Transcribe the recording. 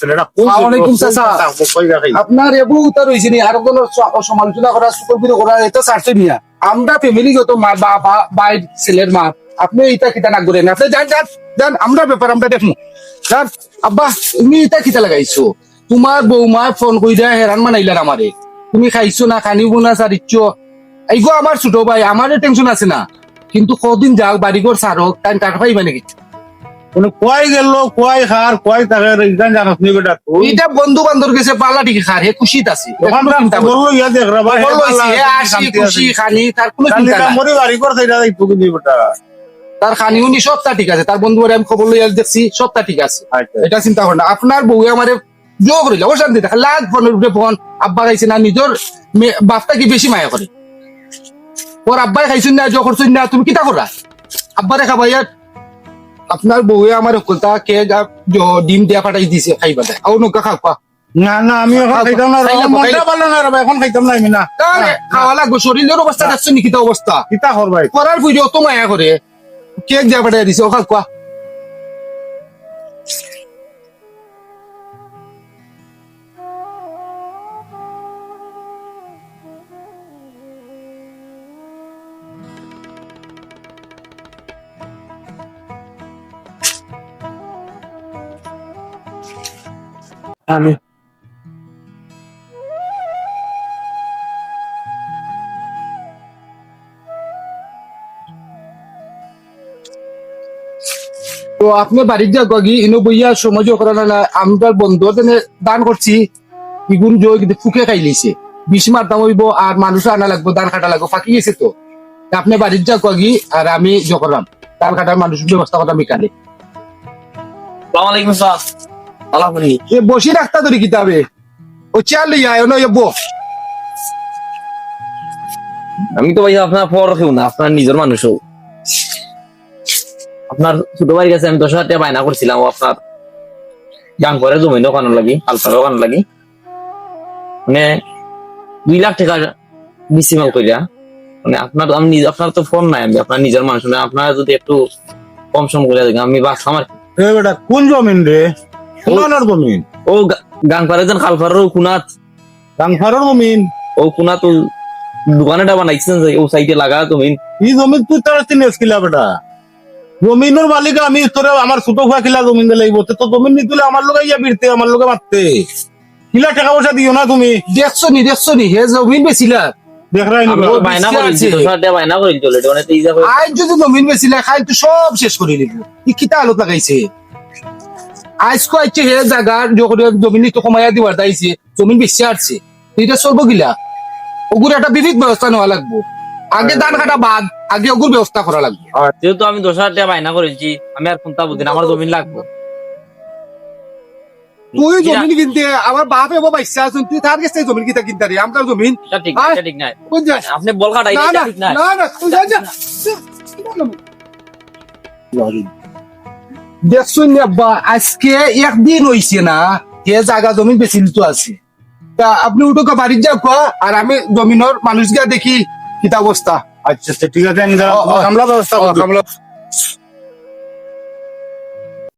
আসসালামাইকুম, আপনার এবু উত্তর হয়েছে নি আরও কোনো সমালোচনা করা সুকল্পিত করা এটা চারশো নিয়া আমরা ফ্যামিলিগত মা বাবা বাইর ছেলের মা আপনি ইটা কিতা না করেন আপনি যান যান যান আমরা ব্যাপার আমরা দেখব যান আব্বা তুমি কিতা লাগাইছো? তোমার বৌমা ফোন কই দেয়া হেরান মানাইলার আমারে তুমি খাইছো না খানিব না সারিচ্ছ এইগো আমার ছোট ভাই আমারও টেনশন আছে না। কিন্তু কদিন যাও বাড়ি ঘর সারক টাইম টাকা পাইবা নাকি? মানে কয় গেল কয় খার কয় তাকে ইদান জানাস নি বেটা তুই? এইটা বন্ধু বান্ধব গেছে পালা টিকে খার হে খুশিত আছে। ওখান চিন্তা করো। ইয়া দেখ রে ভাই হে আসি খুশি খানি তার কোনো চিন্তা নাই। মরি বাড়ি করতে এটা একটু কিন্তু বেটা। তার খানি উনি সবটা ঠিক আছে। তার বন্ধু আমি খবর লইয়া দেখছি সবটা ঠিক আছে। আচ্ছা। এটা চিন্তা করেন না। আপনার বউ আমারে জো করিল ও শান্তি দেখা লাখ ফোনের উপরে ফোন আব্বা খাইছে না নিজের বাপটা কি বেশি মায়া করে? ওর আব্বাই খাইছেন না জো করছেন না তুমি কিতা করা আব্বা দেখা ভাইয়া আপনার বউয়ে আমার কলতা কে ডিম দিয়া পাঠাই দিছে খাইবা দেয় আও নৌকা খাওয়া না না আমি এখন খাইতাম না মনটা। ভালো না রে এখন খাইতাম না আমি না। খাওয়া লাগবে শরীরের অবস্থা দেখছ নিকিতা অবস্থা? কিতা হর ভাই? করার ভিডিও তো মায়া করে। কেক দিয়া পাঠাই দিছে ও খাওয়া আমি তো আপনি বাড়ির যা গি ইনো বইয়া সমাজ করা না আমরা বন্ধু দান করছি। ইগুন জয় কিন্তু ফুকে খাই লিছে। বিশ মার দাম হইব আর মানুষ আনা লাগবো দান কাটা লাগবো ফাঁকি গেছে তো। তা আপনি বাড়ির যা গি আর আমি জকরাম দান কাটার মানুষ ব্যবস্থা কথা মিকালে সালামালাইকুম স্যার। আলাপুনি এ বসি রাখতা ধরি কিতাবে? ও চেয়ার লইয়া আয় নয় বো আমি তো ভাই আপনার পর কেউ না আপনার নিজের মানুষও আপনার ছোট ভাই কাছে আমি দশ হাজার টাকা বায়না করছিলাম আপনার গান করে জমি দোকানো লাগি আলফার দোকান লাগি। মানে দুই লাখ টাকা বিসিমাল কইরা মানে আপনার আমি নিজ- আপনার তো ফোন নাই আমি আপনার নিজের মানুষ মানে আপনার যদি একটু কম সম করে দেখেন আমি বাস আমার কোন জমিন রে? কোনার জমিন ও গান পারে যেন খালফারের কুনাত গাংফারের জমিন ও কুনাত ও দোকানেটা বানাইছেন যে ও সাইডে লাগা তুমি এই জমিন তুই তার চিনিস কিলা বেটা। জমিনের মালিক আমি তোরে আমার ছোট কিলা জমিন দিলে লাগবো। তো জমিন নিতুলে আমার লোকে ইয়া বিরতে আমার লোকে মারতে। কিলা টাকা পয়সা দিও না তুমি? দেখছ নি দেখছ নি হে জমিন বেছিলা সব শেষ করে নিব ই কিতা আলোত লাগাইছে? আজ কয়েছে হে যখন জমিন তো কমাইয়া দিবার দাইছে জমিন বেশি আসছে এটা চলবো গিলা ওগুর একটা বিবিধ ব্যবস্থা নেওয়া লাগবো। আগে ধান কাটা বাদ আগে ওগুর ব্যবস্থা করা লাগবে। যেহেতু আমি দশ হাজার টাকা বায়না করেছি আমি আর কোনটা বুঝি আমার জমিন লাগবে। তুই জমিন কিনতে আমার বাপ এবার বাইসা আছেন তুই তার কাছে জমিন কিতা কিনতে রে আমার জমিন। ঠিক ঠিক যায় আপনি বল কাটাই না না না না তুই যা যা। দেখছুন আব্বা আজকে একদিন হইছে না কে জায়গা জমি বেশি তো আছে। তা আপনি উঠো কা বাড়ির যাও কা, আর আমি জমিনের মানুষ গিয়া দেখি কিতা অবস্থা। আচ্ছা আচ্ছা ঠিক আছে আমি ব্যবস্থা কামলা-